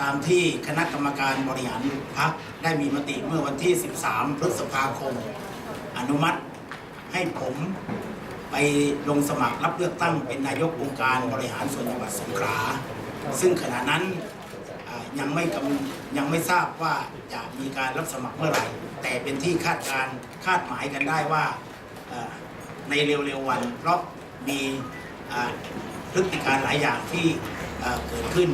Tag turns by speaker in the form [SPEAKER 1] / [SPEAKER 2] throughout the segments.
[SPEAKER 1] ตามที่คณะกรรมการบริหารพรรคได้มีมติเมื่อวันที่ 13 พฤษภาคม อนุมัติให้ผมไปลงสมัครรับเลือกตั้งเป็นนายกองค์การบริหารส่วนจังหวัดสงขลาซึ่งขณะนั้นยังไม่ยังไม่ทราบว่าจะมีการรับสมัครเมื่อไหร่ แต่เป็นที่คาดการคาดหมายกันได้ว่าในเร็วๆวัน เพราะมีพฤติการหลายอย่างที่เกิดขึ้น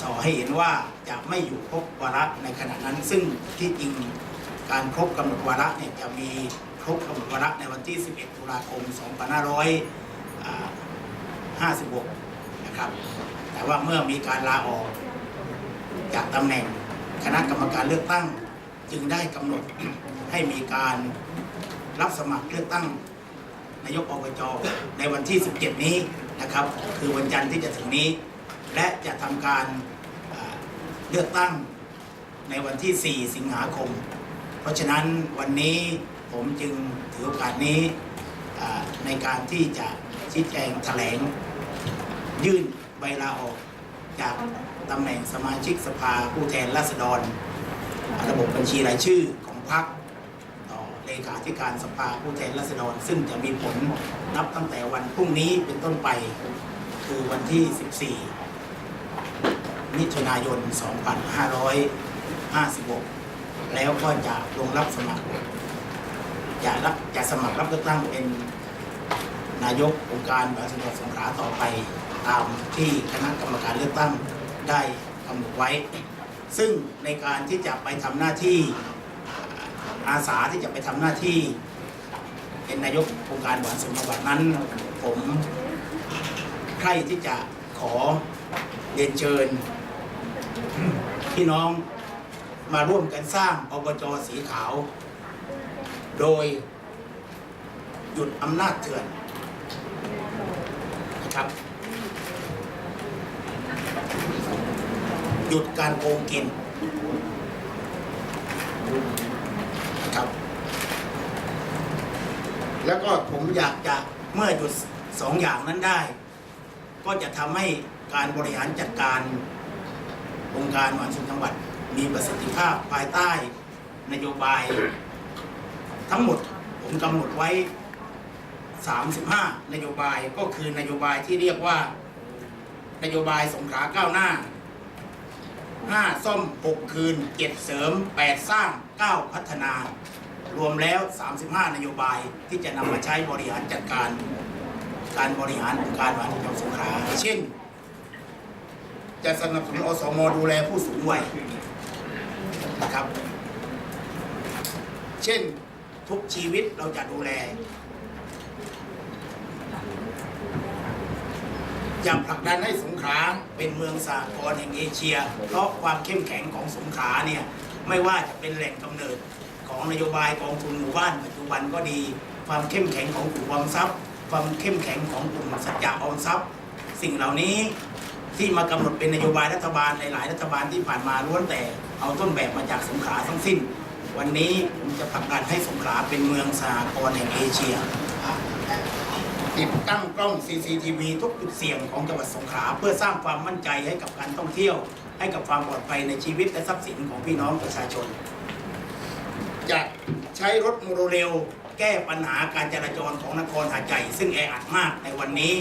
[SPEAKER 1] สอให้เห็นว่าจะไม่อยู่ครบวาระในขณะนั้น ซึ่งที่จริงการครบกำหนดวาระเนี่ยจะมีครบกำหนดวาระในวันที่ 11 ตุลาคม 2556 นะครับ แต่ว่าเมื่อมีการลาออกจากตำแหน่งคณะกรรมการเลือกตั้ง จึงได้กำหนดให้มีการรับสมัครเลือกตั้งนายกอบจในวันที่ 17 นี้นะครับ คือวันจันทร์ที่จะถึงนี้ และจะทำการเลือกตั้งในวันที่ 4 สิงหาคม เพราะฉะนั้นวันนี้ผมจึงถือโอกาสนี้ในการที่จะชี้แจงแถลง ยื่นใบลาออกจากตำแหน่งสมาชิกสภาผู้แทนราษฎร ระบบบัญชีรายชื่อของพรรคต่อเลขาธิการสภาผู้แทนราษฎร ซึ่งจะมีผลนับตั้งแต่วันพรุ่งนี้เป็นต้นไป คือวันที่ 14 มิถุนายน 2556 แล้วก็จะลงรับสมัครจะรับจะสมัครรับเลือกตั้งเป็นนายกองค์การบริหารจังหวัดสงขลาต่อไปตามที่คณะกรรมการเลือกตั้งได้กำหนดไว้ ซึ่งในการที่จะไปทำหน้าที่อาสาที่จะไปทำหน้าที่ เป็นนายกองค์การบริหารส่วนจังหวัดนั้น ผมใครที่จะขอเรียนเชิญ พี่น้องมาร่วมกันสร้างอบจสีขาว โดยหยุดอำนาจเถื่อนนะครับ หยุดการโกงกินนะครับ แล้วก็ผมอยากจะเมื่อหยุดสองอย่างนั้นได้ ก็จะทำให้การบริหารจัดการ ค์การบริหารส่วนจังหวัด มีประสิทธิภาพภายใต้นโยบาย ทั้งหมดผมกำหนดไว้ 35 นโยบายก็คือนโยบายที่เรียกว่า นโยบายสงขลาก้าวหน้า 5 ซ่อม 6 คืน 7 เสริม 8 สร้าง 9 พัฒนา รวมแล้ว 35 นโยบายที่จะนำมาใช้บริหารจัดการ การบริหารองค์การบริหารส่วนจังหวัดสงขลาเช่น จะสนับสนุนอสมดูแลผู้สูงวัยนะครับ เช่นทุกชีวิตเราจะดูแล อย่างผลักดันให้สงขลาเป็นเมืองสากลแห่งเอเชีย เพราะความเข้มแข็งของสงขลาเนี่ยไม่ว่าจะเป็นแหล่งกำเนิดของนโยบายกองทุนหมู่บ้านปัจจุบันก็ดี ความเข้มแข็งของกลุ่มออมทรัพย์ ความเข้มแข็งของกลุ่มสัจจะออมทรัพย์ สิ่งเหล่านี้ ที่มากำหนดเป็นนโยบายรัฐบาลหลาย ๆ รัฐบาลที่ผ่านมาล้วนแต่เอาต้นแบบมาจากสงขลาทั้งสิ้น วันนี้ผมจะผลักดันให้สงขลาเป็นเมืองสากลแห่งเอเชีย ติดตั้งกล้อง CCTV ทุกจุดเสี่ยงของจังหวัดสงขลาเพื่อสร้างความมั่นใจให้กับการท่องเที่ยว ให้กับความปลอดภัยในชีวิตและทรัพย์สินของพี่น้องประชาชน จะใช้รถโมโนเรลแก้ปัญหาการจราจรของนครหาดใหญ่ซึ่งแออัดมากในวันนี้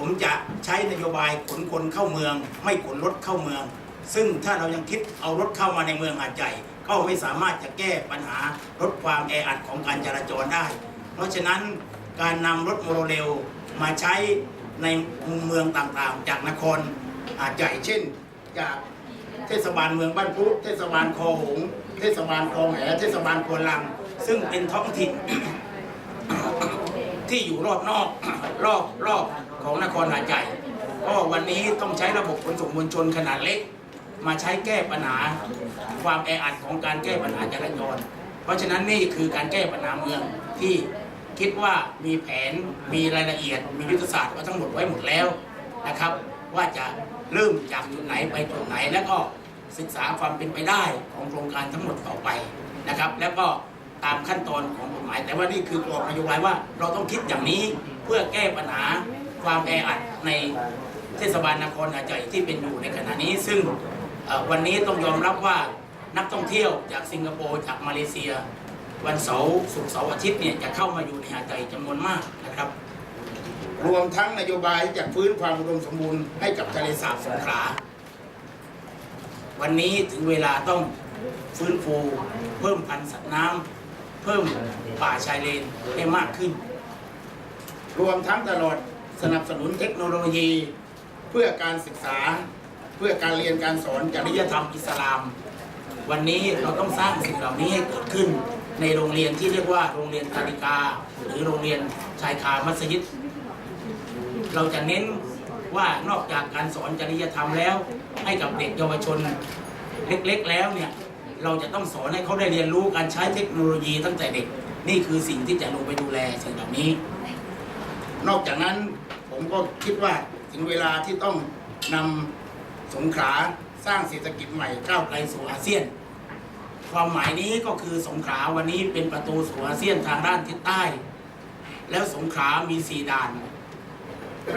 [SPEAKER 1] ผมจะใช้นโยบายขนคนเข้าเมือง ไม่ขนรถเข้าเมือง ซึ่งถ้าเรายังคิดเอารถเข้ามาในเมืองหาดใหญ่ก็ไม่สามารถจะแก้ปัญหาลดความแออัดของการจราจรได้ เพราะฉะนั้นการนำรถโมโนเรลมาใช้ในเมืองต่างๆ จากนครหาดใหญ่เช่น จากเทศบาลเมืองบ้านพุเทศบาลคอหง เทศบาลคลองแหเทศบาลควนลัง ซึ่งเป็นท้องถิ่นที่อยู่รอบนอกรอบรอบ ของนครหาดใหญ่ก็วันนี้ต้องใช้ระบบขนส่งมวลชนขนาดเล็ก มาใช้แก้ปัญหาความแออัดของการแก้ปัญหาจราจรเพราะฉะนั้นนี่คือการแก้ปัญหาเมืองที่คิดว่ามีแผนมีรายละเอียด มียุทธศาสตร์ไว้ทั้งหมดไว้หมดแล้วนะครับ ว่าจะเริ่มจากจุดไหนไปจุดไหนแล้วก็ศึกษาความเป็นไปได้ของโครงการทั้งหมดต่อไปนะครับ แล้วก็ตามขั้นตอนของกฎหมาย แต่ว่านี่คือกรอบนโยบายว่าเราต้องคิดอย่างนี้เพื่อแก้ปัญหา ความแออัดในเทศบาลนครหาดใหญ่ที่เป็นอยู่ในขณะนี้ ซึ่งวันนี้ต้องยอมรับว่านักท่องเที่ยวจากสิงคโปร์จากมาเลเซีย วันเสาร์ศุกร์เสาร์อาทิตย์เนี่ยจะเข้ามาอยู่ในหาดใหญ่จำนวนมากนะครับ รวมทั้งนโยบายจะฟื้นความอุดมสมบูรณ์ให้กับทะเลสาบสงขลาวันนี้ถึงเวลาต้องฟื้นฟู เพิ่มพันธุ์สัตว์น้ำเพิ่มป่าชายเลนให้มากขึ้น รวมทั้งตลอด สนับสนุนเทคโนโลยี เพื่อการศึกษา เพื่อการเรียนการสอนจริยธรรมอิสลาม วันนี้เราต้องสร้างสิ่งเหล่านี้ให้เกิดขึ้นในโรงเรียนที่เรียกว่าโรงเรียนตาลิกา หรือโรงเรียนชายคามัสยิด เราจะเน้นว่านอกจากการสอนจริยธรรมแล้ว ให้กับเด็กเยาวชนเล็กๆแล้วเนี่ยเราจะต้องสอนให้เขาได้เรียนรู้การใช้เทคโนโลยีตั้งแต่เด็ก นี่คือสิ่งที่จะลงไปดูแลสิ่งเหล่านี้ นอกจากนั้นผมก็คิดว่าถึงเวลาที่ต้องนำสงขลาสร้างเศรษฐกิจใหม่ก้าวไกลสู่อาเซียน ความหมายนี้ก็คือสงขลาวันนี้เป็นประตูสู่อาเซียนทางด้านทิศใต้ แล้วสงขลามีสี่ด่าน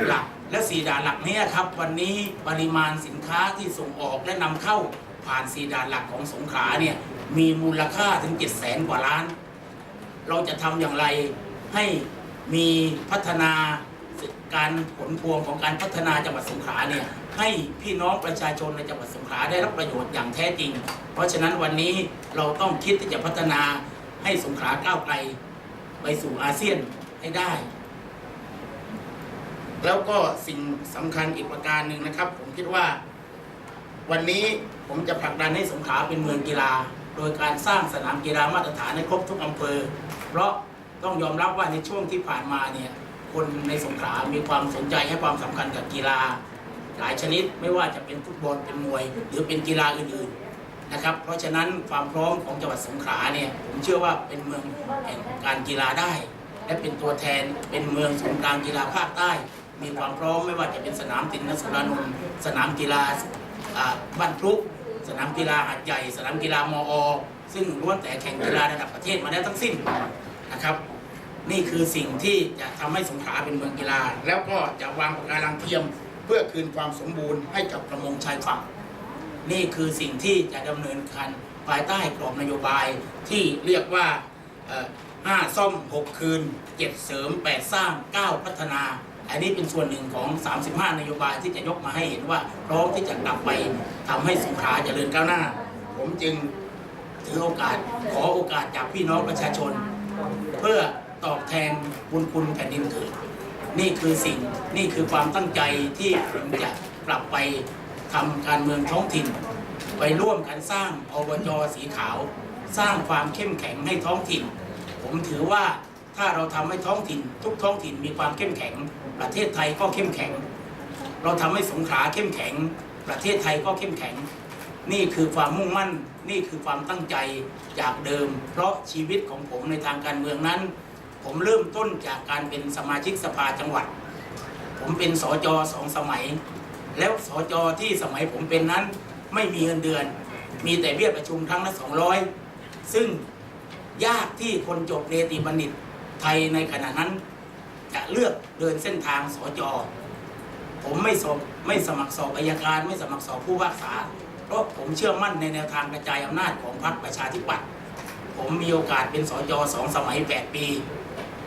[SPEAKER 1] หลักและสีด่านหลักนี้ครับ วันนี้ปริมาณสินค้าที่ส่งออกและนำเข้าผ่านสีด่านหลักของสงขลาเนี่ยมีมูลค่าถึง7 0 0แสนกว่าล้าน เราจะทำอย่างไรให้ มีพัฒนาการผลพวงของการพัฒนาจังหวัดสงขลาเนี่ยให้พี่น้องประชาชนในจังหวัดสงขลาได้รับประโยชน์อย่างแท้จริง เพราะฉะนั้นวันนี้เราต้องคิดที่จะพัฒนาให้สงขลาก้าวไกลไปสู่อาเซียนให้ได้ แล้วก็สิ่งสำคัญอีกประการหนึ่งนะครับ ผมคิดว่า วันนี้ผมจะผลักดันให้สงขลาเป็นเมืองกีฬา โดยการสร้างสนามกีฬามาตรฐานในครบทุกอำเภอ เพราะ ต้องยอมรับว่าในช่วงที่ผ่านมาเนี่ยคนในสงขลามีความสนใจให้ความสำคัญกับกีฬา หลายชนิดไม่ว่าจะเป็นฟุตบอลเป็นมวย หรือเป็นกีฬาอื่นๆนะครับ เพราะฉะนั้นความพร้อมของจังหวัดสงขลาเนี่ยผมเชื่อว่าเป็นเมืองแห่งการกีฬาได้ และเป็นตัวแทนเป็นเมืองศูนย์กลางกีฬาภาคใต้ มีความพร้อมไม่ว่าจะเป็นสนามตินนสุรานนท์สนามกีฬาบ้านพลุสนามกีฬาหัดใหญ่ สนามกีฬามอซึ่งล้วนแต่แข่งกีฬาระดับประเทศมาแล้วทั้งสิ้นนะครับ นี่คือสิ่งที่จะทำให้สงขลาเป็นเมืองกีฬา แล้วก็จะวางปะการังเทียม เพื่อคืนความสมบูรณ์ให้กับประมงชายฝั่ง นี่คือสิ่งที่จะดำเนินการภายใต้กรอบนโยบายที่เรียกว่าห้าซ่อม 6 คืน7เสริม 8 สร้าง 9 พัฒนา อันนี้เป็นส่วนหนึ่งของ 35 นโยบายที่จะยกมาให้เห็นว่าพร้อมที่จะกลับไปทำให้สงขลาเจริญก้าวหน้า ผมจึงถือโอกาสขอโอกาสจากพี่น้องประชาชน เพื่อ ตอบแทนบุญคุณแผ่นดินเกิด นี่คือสิ่งนี่คือความตั้งใจที่ผมจะกลับไปทำการเมืองท้องถิ่น ไปร่วมกันสร้างอบจสีขาว สร้างความเข้มแข็งให้ท้องถิ่น ผมถือว่าถ้าเราทำให้ท้องถิ่น ทุกท้องถิ่นมีความเข้มแข็ง ประเทศไทยก็เข้มแข็ง เราทำให้สงขลาเข้มแข็ง ประเทศไทยก็เข้มแข็ง นี่คือความมุ่งมั่น นี่คือความตั้งใจจากเดิม เพราะชีวิตของผมในทางการเมืองนั้น ผมเริ่มต้นจากการเป็นสมาชิกสภาจังหวัด ผมเป็นสจสองสมัย แล้วสจที่สมัยผมเป็นนั้นไม่มีเงินเดือน มีแต่เบี้ยประชุมครั้งละสองร้อยซึ่งยากที่คนจบเนติบัณฑิตไทยในขณะนั้น จะเลือกเดินเส้นทางสจผมไม่สอบไม่สมัครสอบอายการ ไม่สมัครสอบผู้ว่าษา เพราะผมเชื่อมั่นในแนวทางกระจายอำนาจของพรรคประชาธิปัตย์ผมมีโอกาสเป็นสจสองสมัย 8 ปี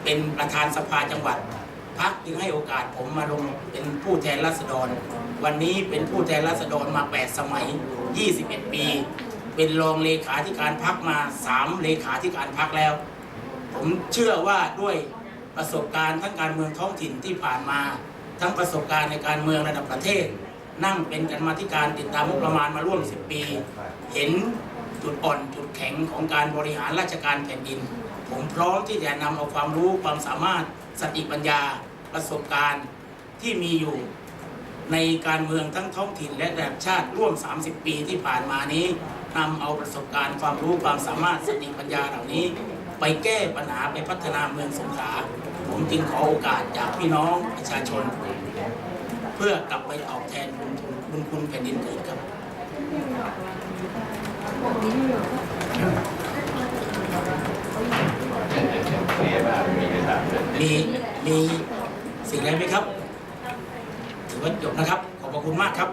[SPEAKER 1] เป็นประธานสภาจังหวัดพักจึงให้โอกาสผมมาลงเป็นผู้แทนราษฎร วันนี้เป็นผู้แทนราษฎรมา 8 สมัย 21 ปี เป็นรองเลขาธิการพักมา 3 เลขาธิการพักแล้ว ผมเชื่อว่าด้วยประสบการณ์ทั้งการเมืองท้องถิ่นที่ผ่านมา ทั้งประสบการณ์ในการเมืองระดับประเทศ นั่งเป็นกรรมาธิการติดตามงบประมาณมาร่วม 10 ปี เห็นจุดอ่อนจุดแข็งของการบริหารราชการแผ่นดิน ผมพร้อมที่จะนำเอาความรู้ความสามารถสติปัญญาประสบการณ์ที่มีอยู่ในการเมืองทั้งท้องถิ่นและระดับชาติร่วม 30 ปีที่ผ่านมานี้นำเอาประสบการณ์ความรู้ความสามารถสติปัญญาเหล่านี้ ไปแก้ปัญหาไปพัฒนาเมืองสงขลาผมจึงขอโอกาสจากพี่น้องประชาชน เพื่อกลับไปตอบแทนบุญคุณบุญคุณแผ่นดินเกิดครับ มีมีสิ่งอะไรไหมครับ ถือว่าจบนะครับ ขอบพระคุณมากครับ